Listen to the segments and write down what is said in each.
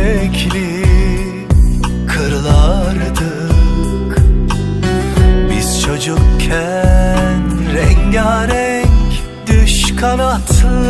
sürekli kırlardık Biz çocukken rengarenk düş kanatlı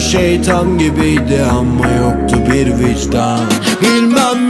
Şey tam gibiydi Ama yoktu bir vicdan. Bilmem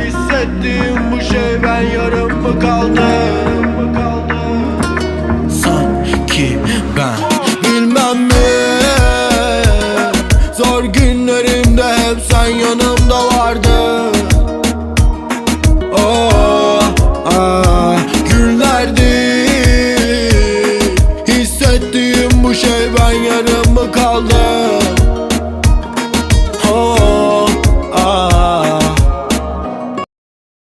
Hissettiğim bu şey ben yarım mı kaldım? Sanki ben Bilmem mi? Zor günlerimde hep sen yanımda vardın Oh, ah, günlerdi. Hissettiğim bu şey ben yarım mı kaldım